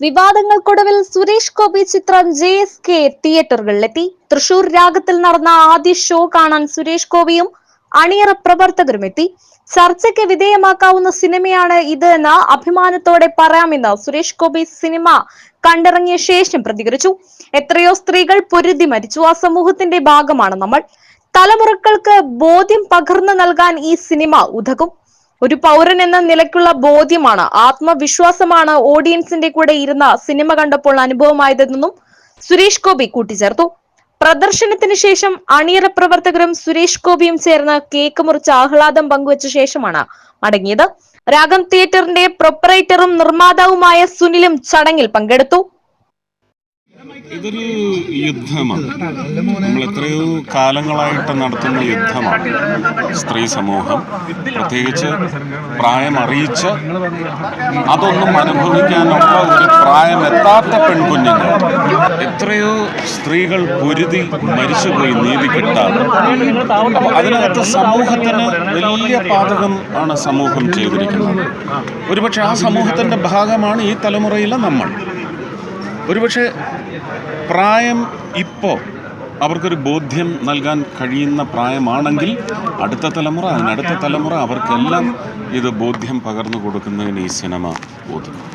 വിവാദങ്ങൾക്കൊടുവിൽ സുരേഷ് ഗോപി ചിത്രം J S K തിയേറ്ററുകളിലെത്തി. തൃശൂർ രാഗത്തിൽ നടന്ന ആദ്യ ഷോ കാണാൻ സുരേഷ് ഗോപിയും അണിയറ പ്രവർത്തകരും എത്തി. ചർച്ചയ്ക്ക് വിധേയമാക്കാവുന്ന സിനിമയാണ് ഇത് എന്ന് അഭിമാനത്തോടെ പറയാമെന്ന് സുരേഷ് ഗോപി സിനിമ കണ്ടിറങ്ങിയ ശേഷം പ്രതികരിച്ചു. എത്രയോ സ്ത്രീകൾ പൊരുതി മരിച്ചു. ആ സമൂഹത്തിന്റെ ഭാഗമാണ് നമ്മൾ. തലമുറകൾക്ക് ബോധ്യം പകർന്നു നൽകാൻ ഈ സിനിമ ഉതകും. ഒരു പൗരൻ എന്ന നിലയ്ക്കുള്ള ബോധ്യമാണ്. ആത്മവിശ്വാസമാണ് ഓഡിയൻസിന്റെ കൂടെ ഇരുന്ന സിനിമ കണ്ടപ്പോൾ അനുഭവമായതെന്നും സുരേഷ് ഗോപി കൂട്ടിച്ചേർത്തു. പ്രദർശനത്തിന് ശേഷം അണിയറ പ്രവർത്തകരും സുരേഷ് ഗോപിയും ചേർന്ന് കേക്ക് മുറിച്ച് ആഹ്ലാദം പങ്കുവച്ച ശേഷമാണ് മടങ്ങിയത്. രാഗം തിയേറ്ററിന്റെ പ്രൊപ്പറേറ്ററും നിർമ്മാതാവുമായ സുനിലും ചടങ്ങിൽ പങ്കെടുത്തു. ഇതൊരു യുദ്ധമാണ്. നമ്മൾ എത്രയോ കാലങ്ങളായിട്ട് നടത്തുന്ന യുദ്ധമാണ്. സ്ത്രീ സമൂഹം പ്രത്യേകിച്ച് പ്രായം അറിയിച്ച് അതൊന്നും അനുഭവിക്കാനുള്ള ഒരു പ്രായമെത്താത്ത പെൺകുഞ്ഞുങ്ങൾ എത്രയോ സ്ത്രീകൾ പൊരുതി മരിച്ചുപോയി നീതി കിട്ടാതെ. അതിനകത്ത് സമൂഹത്തിന് വലിയ പാതകം ആണ് സമൂഹം ചെയ്തിരിക്കുന്നത്. ഒരുപക്ഷെ ആ സമൂഹത്തിന്റെ ഭാഗമാണ് ഈ തലമുറയിലെ നമ്മൾ. ഒരുപക്ഷെ പ്രായം ഇപ്പോൾ അവർക്കൊരു ബോധ്യം നൽകാൻ കഴിയുന്ന പ്രായമാണെങ്കിൽ അടുത്ത തലമുറ അതിനടുത്ത തലമുറ അവർക്കെല്ലാം ഇത് ബോധ്യം പകർന്നു കൊടുക്കുന്നതിന് ഈ സിനിമ ഉതകും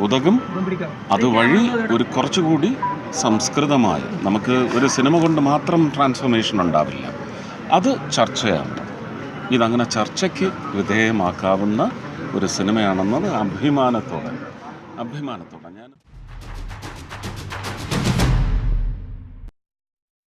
ഉതകും അതുവഴി ഒരു കുറച്ചുകൂടി സംസ്കൃതമായി നമുക്ക് ഒരു സിനിമ കൊണ്ട് മാത്രം ട്രാൻസ്ഫോർമേഷൻ ഉണ്ടാവില്ല. അത് ചർച്ചയാണ്. ഇതങ്ങനെ ചർച്ചയ്ക്ക് വിധേയമാക്കാവുന്ന ഒരു സിനിമയാണെന്നത് അഭിമാനത്തോടെ അഭിമാനത്തോടെ ഞാൻ